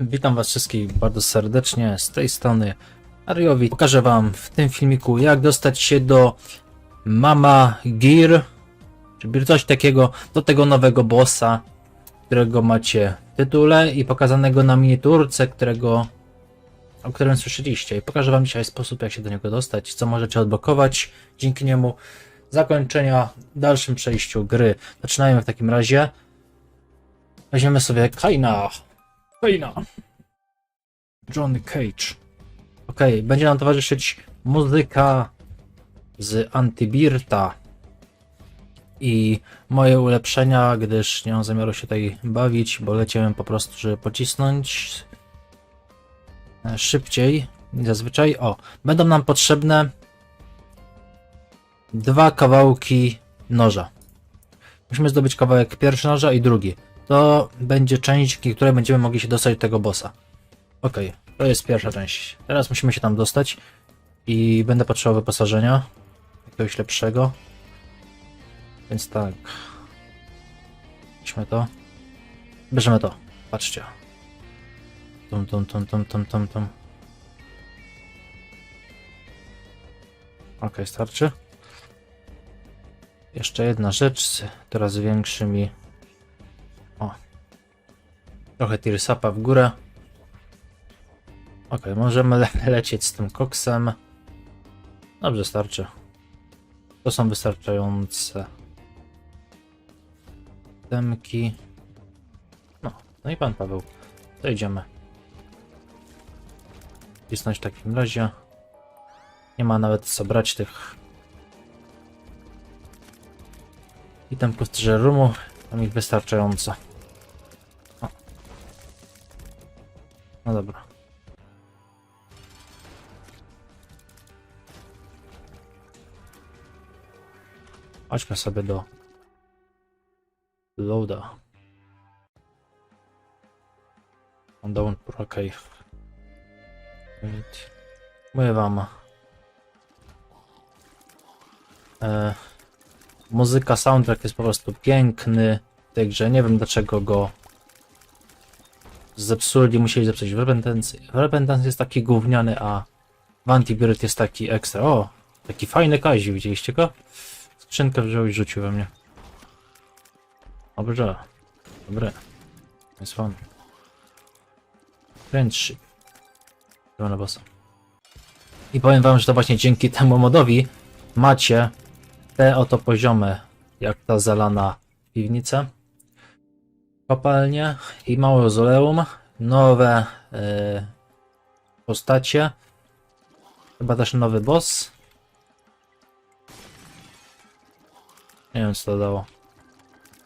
Witam was wszystkich bardzo serdecznie z tej strony Ariowi. Pokażę wam w tym filmiku jak dostać się do Mama Gear, czyli coś takiego, do tego nowego bossa, którego macie w tytule i pokazanego na miniaturce, którego o którym słyszeliście. I pokażę wam dzisiaj sposób jak się do niego dostać, co możecie odblokować dzięki niemu zakończenia w dalszym przejściu gry. Zaczynajmy w takim razie. Weźmiemy sobie Kaina. Kaina. Johnny Cage. Okej, będzie nam towarzyszyć muzyka z Antibirta i moje ulepszenia, gdyż nie mam zamiaru się tutaj bawić, bo leciałem po prostu, żeby pocisnąć e, szybciej zazwyczaj. O, będą nam potrzebne dwa kawałki noża. Musimy zdobyć kawałek pierwszy noża i drugi. To będzie część, dzięki której będziemy mogli się dostać do tego bossa. Okej, to jest pierwsza część. Teraz musimy się tam dostać i będę potrzebował wyposażenia jakiegoś lepszego. Więc tak. Weźmy to. Bierzemy to. Patrzcie. Tum, tum, tum, tum, tum, tum, tum. Okej, starczy. Jeszcze jedna rzecz z coraz większymi. Trochę tirsapa w górę. Ok, możemy le lecieć z tym koksem. Dobrze, starczy. To są wystarczające. Temki. No, no i pan Paweł. To idziemy. W takim razie. Nie ma nawet co brać tych itemków z treasure roomu. Mam ich wystarczająco. No dobra. Chodźmy sobie do loada. Down Pro. Mówię wam. E, muzyka, soundtrack jest po prostu piękny grze. Nie wiem dlaczego go zepsuli, musieli zepsuć w Repentance. Repentance jest taki gówniany, a w Antibirit jest taki ekstra. O, taki fajny kazi, widzieliście go? Skrzynkę wziął i rzucił we mnie. Dobrze. Dobre. Jest fun. Friendship. Na bossa. I powiem wam, że to właśnie dzięki temu modowi macie te oto poziomy, jak ta zalana piwnica, kopalnie i mauzoleum, nowe e, postacie, chyba też nowy boss. Nie wiem co to dało.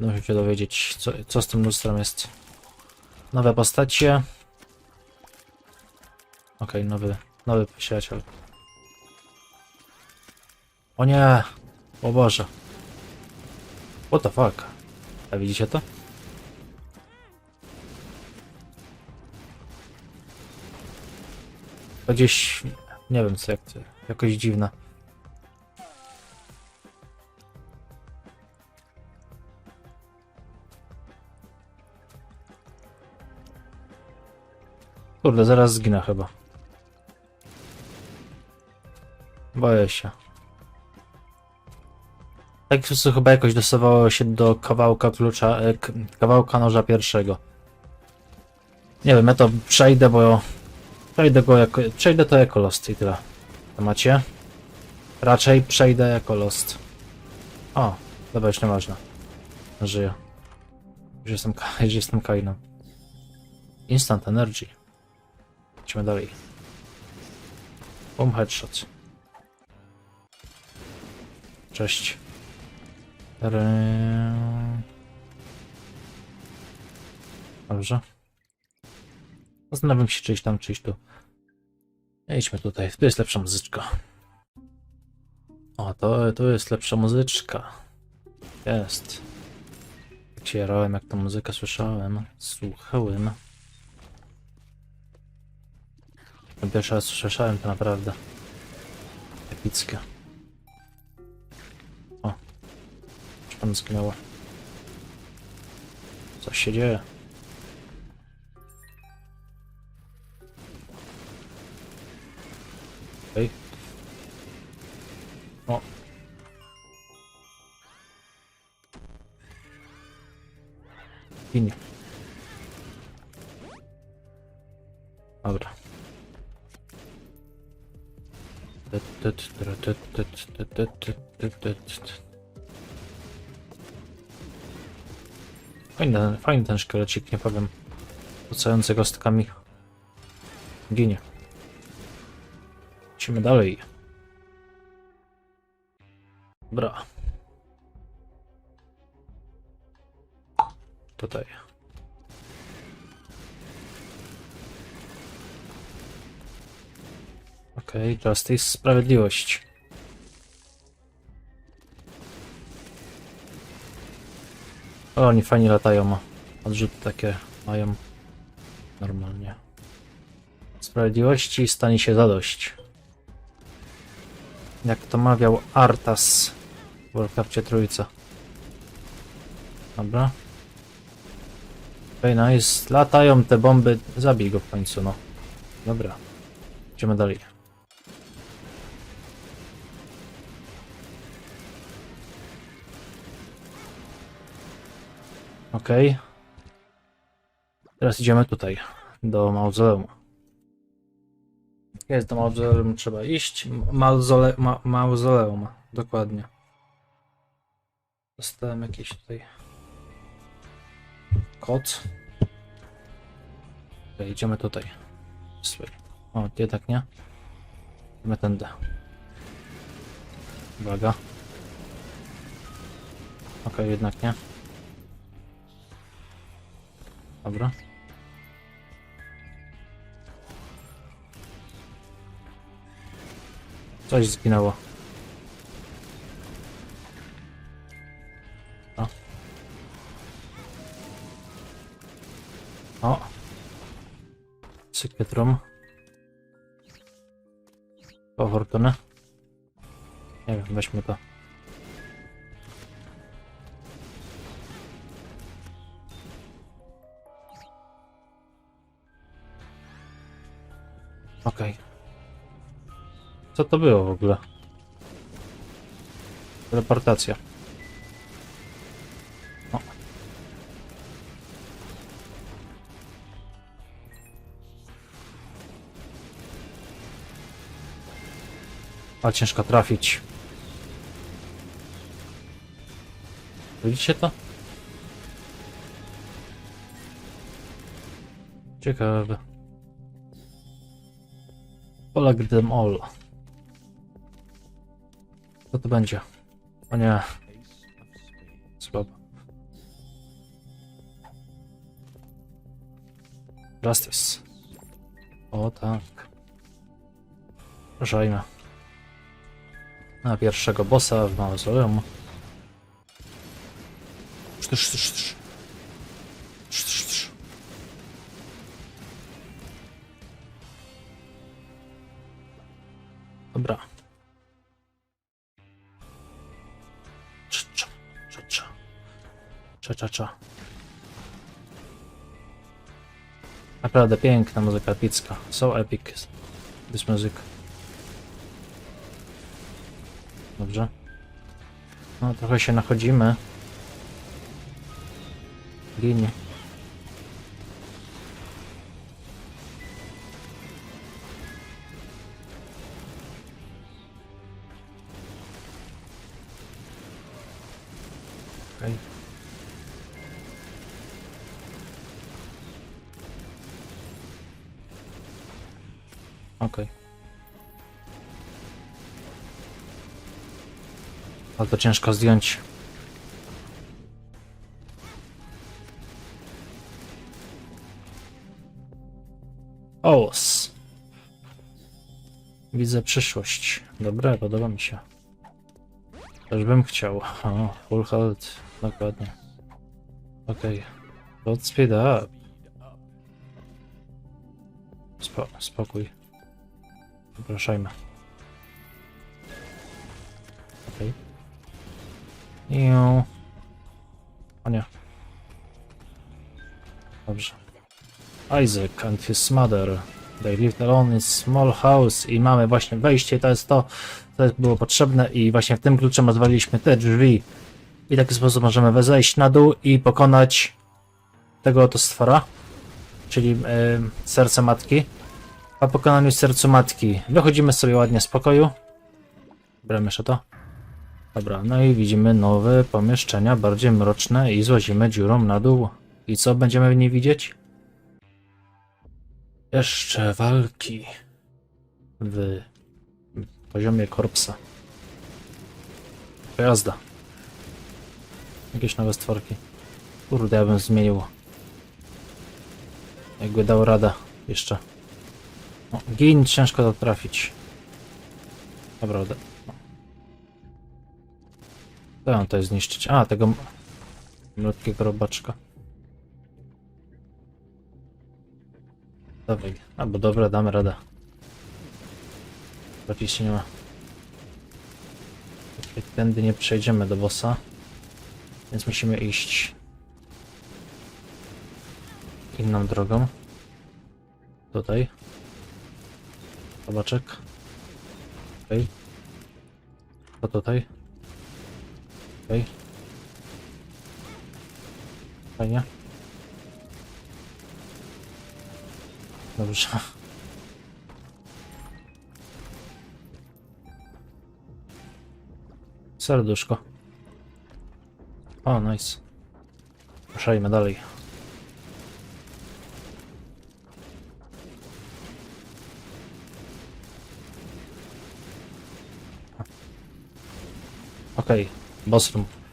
Muszę się dowiedzieć, co, co z tym lustrem jest. Nowe postacie. Okej, nowy, nowy przyjaciel. O nie! O Boże. What the fuck? A widzicie to? To gdzieś... Nie wiem co, jak to... Jakoś dziwne. Kurde, zaraz zginę chyba. Boję się. Tak po prostu chyba jakoś dostawało się do kawałka klucza, e, kawałka noża pierwszego. Nie wiem, ja to przejdę, bo przejdę go jako, przejdę to jako lost i tyle. To macie? Raczej przejdę jako lost. O, dobra, już nieważne. Żyję. Już jestem, już jestem Kainem. Instant energy. Idźmy dalej. Boom headshot. Cześć. Dobrze. Zastanawiam się, czy iść tam, czy iść tu. Idźmy tutaj, tu jest lepsza muzyczka. O, to, to jest lepsza muzyczka. Jest. Jak się jarałem, jak tą muzykę słyszałem, słuchałem. Pierwszy raz słyszałem to naprawdę epickie. O, już pan zginęła. Co się dzieje? No. O. Ginie. Dobra. Fajny, fajny ten szkielecik, nie powiem. Rzucający kostkami. Ginie. Lecimy dalej. Dobra. Tutaj. Okej, okay, Justice, sprawiedliwość. O, oni fajnie latają. Odrzuty takie mają. Normalnie. Sprawiedliwości stanie się zadość. Jak to mawiał Artas Warcraftie Trójca. Dobra. Okej, okay, nice. Latają te bomby. Zabij go w końcu, no. Dobra. Idziemy dalej. Okej. Teraz idziemy tutaj, do mauzoleum. Jest do mauzoleum, trzeba iść. Mauzole, ma, mauzoleum, dokładnie. Dostałem jakiś tutaj kod. Okay, idziemy tutaj. O, jednak nie. Idziemy tędy. Uwaga. Ok, jednak nie. Dobra. Coś zginęło. To. Okej. Co to było w ogóle? Teleportacja. O. Ale ciężko trafić. Widzicie to? Ciekawe. Collect them all. Co to będzie? O nie. Słabo. Justice. O tak. Ruszajmy. Na pierwszego bossa w mauzoleum. Sztysz, sztysz, sztysz. Sztysz, sztysz. Dobra. Cza, cza, cza, cza. Cza, cza, cza. Naprawdę piękna muzyka epicka. So epic this music. Dobrze. No trochę się nachodzimy. Ginie. Okej. Ciężko zdjąć. Os. Widzę przyszłość. Dobre, podoba mi się. Też bym chciał. O, full health. Dokładnie. Okej. Okay. speed up. Spo spokój. Zapraszajmy. Okej. Okay. O nie. Dobrze. Isaac and his mother. They lived alone in small house i mamy właśnie wejście, to jest to, co było potrzebne i właśnie w tym kluczem rozwaliliśmy te drzwi. I w taki sposób możemy zejść na dół i pokonać tego oto stwora, czyli serce matki. Po pokonaniu sercu matki wychodzimy sobie ładnie z pokoju. Bramy jeszcze to. Dobra, no i widzimy nowe pomieszczenia, bardziej mroczne i złazimy dziurą na dół. I co będziemy w niej widzieć? Jeszcze walki w poziomie korpsa. Pojazda. Jakieś nowe stworki. Kurde, ja bym zmienił. Jakby dał radę jeszcze. No, gin ciężko to trafić. Uda- no. Co mam tutaj zniszczyć? A, tego malutkiego robaczka. Dawaj. Albo dobra, damy radę. Lepiej się nie ma. Tędy nie przejdziemy do bossa. Więc musimy iść inną drogą. Tutaj. Zobaczek. Tutaj. To tutaj. Tutaj. Fajnie. Dobrze. Serduszko. O, nice. Ruszajmy dalej. Okej, boss room.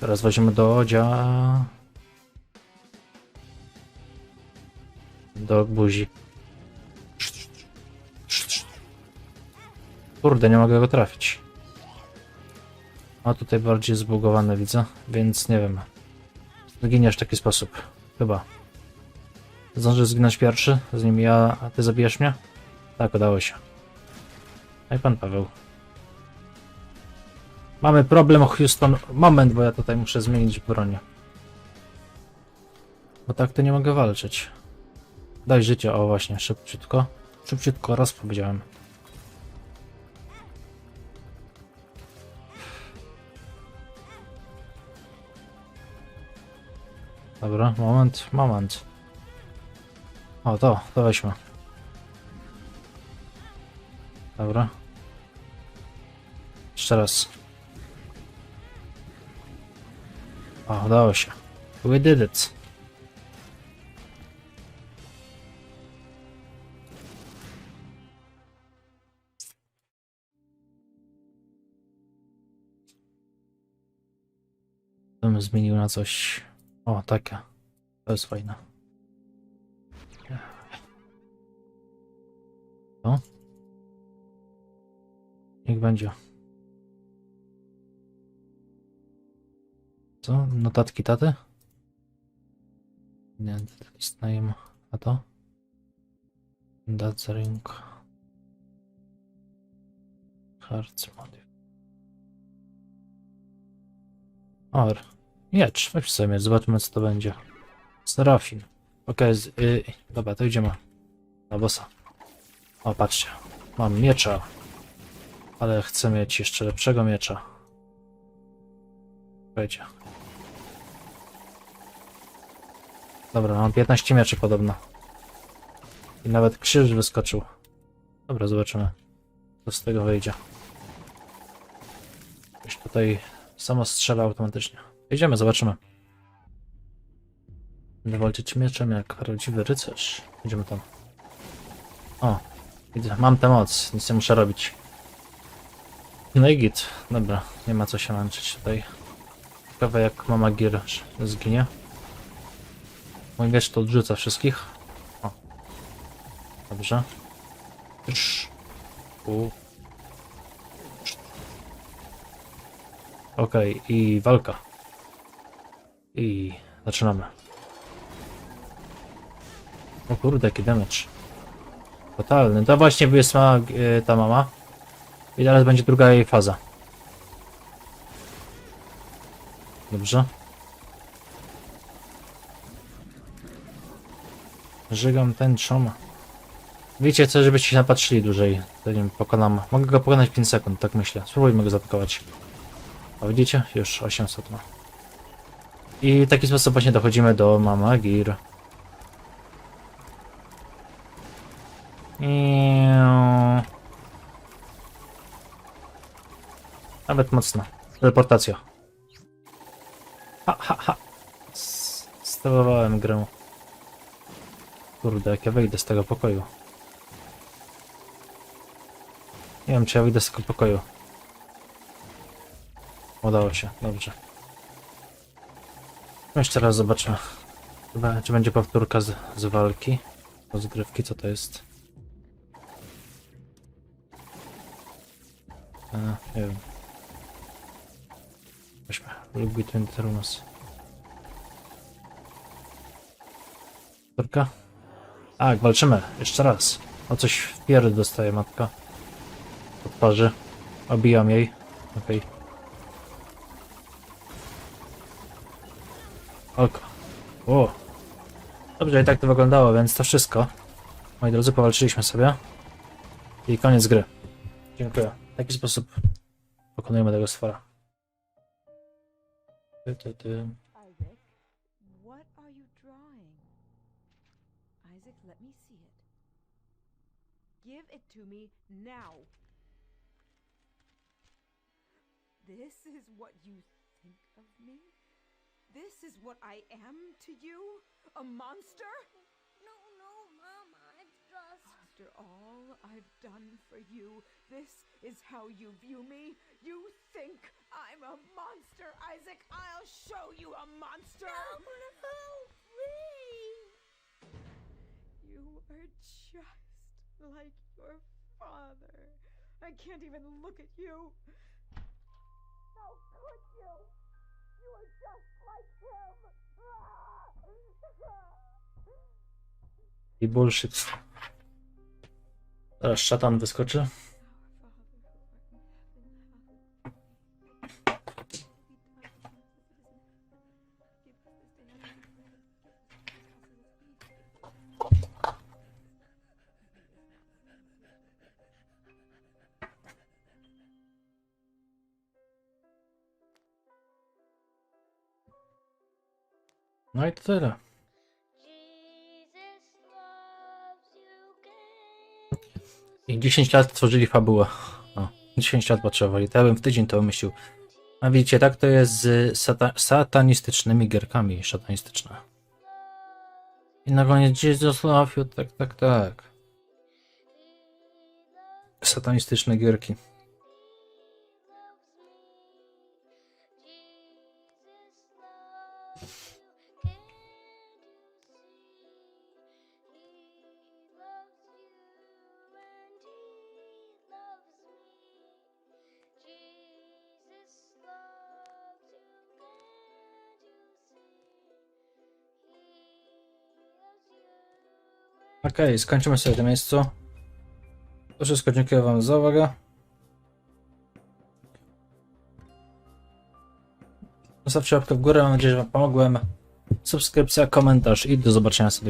Teraz weźmiemy do odzia. Do buzi. Kurde, nie mogę go trafić. A tutaj bardziej zbugowane widzę, więc nie wiem. Zginiesz w taki sposób. Chyba. Zdążysz zginąć pierwszy, z nim ja, a ty zabijesz mnie? Tak, udało się. No pan Paweł. Mamy problem, Houston. Moment, bo ja tutaj muszę zmienić broń. Bo tak to nie mogę walczyć. Daj życie, o właśnie, szybciutko. Szybciutko, raz powiedziałem. Dobra, moment, moment. O, to, to weźmy. Dobra. Jeszcze raz. O, udało się. We did it. Bym zmienił na coś. O, takie. To jest fajne. To? Niech będzie. Co? Notatki taty? Nie, taki name. A to? That's ring. Hearts motive. Or. Miecz, weź sobie zobaczmy co to będzie. Serafin. Okej, z- y, dobra, to idziemy. Na bossa. O, patrzcie. Mam miecza. Ale chcę mieć jeszcze lepszego miecza. Słuchajcie. Dobra, mam 15 mieczy podobno. I nawet krzyż wyskoczył. Dobra, zobaczymy. Co z tego wyjdzie. Już tutaj samo strzela automatycznie. Idziemy, zobaczymy. Będę walczyć mieczem jak prawdziwy rycerz. Idziemy tam. O, widzę, mam tę moc, nic nie muszę robić. No i git. Dobra, nie ma co się męczyć tutaj. Ciekawe jak mama Gier zginie. Mój miecz to odrzuca wszystkich. O. Dobrze. U. Okej, i walka. I zaczynamy. O kurde, jaki damage. Totalny. To właśnie wysłała e, ta mama. I teraz będzie druga jej faza. Dobrze. Żygam tęczą. Wiecie co, żebyście się napatrzyli dłużej, zanim pokonam. Mogę go pokonać 5 sekund, tak myślę. Spróbujmy go zaatakować. A widzicie? Już 800 ma. I w taki sposób właśnie dochodzimy do Mama Gear. Iiii. Nawet mocno. Teleportacja. Ha, ha, ha. Stawowałem grę. Kurde, jak ja wyjdę z tego pokoju. Nie wiem, czy ja wyjdę z tego pokoju. Udało się, dobrze. No Jeszcze raz zobaczę. Czy będzie powtórka z, z walki. Rozgrywki, co to jest? A, nie wiem. Weźmy. Look between the rooms. Powtórka? Tak, walczymy. Jeszcze raz. O coś w pierdy dostaje matka. Po twarzy. Obijam jej. Okej. Oko. O. Dobrze, i tak to wyglądało, więc to wszystko. Moi drodzy, powalczyliśmy sobie. I koniec gry. Dziękuję. W taki sposób pokonujemy tego stwora. Ty, ty, ty. Give it to me now. This is what you think of me? This is what I am to you? A monster? No, no, Mama, it's just. After all I've done for you, this is how you view me? You think I'm a monster, Isaac? I'll show you a monster! No, no, please. Like your father. I can't even look at you. How could you? You are just like him. I bullshit. Teraz szatan wyskoczy. No i to tyle. I 10 lat tworzyli fabułę. O, 10 lat potrzebowali. Ja bym w tydzień to umieścił. A widzicie, tak to jest z sata satanistycznymi gierkami. Szatanistyczne. I na koniec Jesus love you. Tak, tak, tak. Satanistyczne gierki. Okej, skończymy sobie to miejscu. To wszystko dziękuję wam za uwagę. Zostawcie łapkę w górę, mam nadzieję, że wam pomogłem. Subskrypcja, komentarz i do zobaczenia sobie.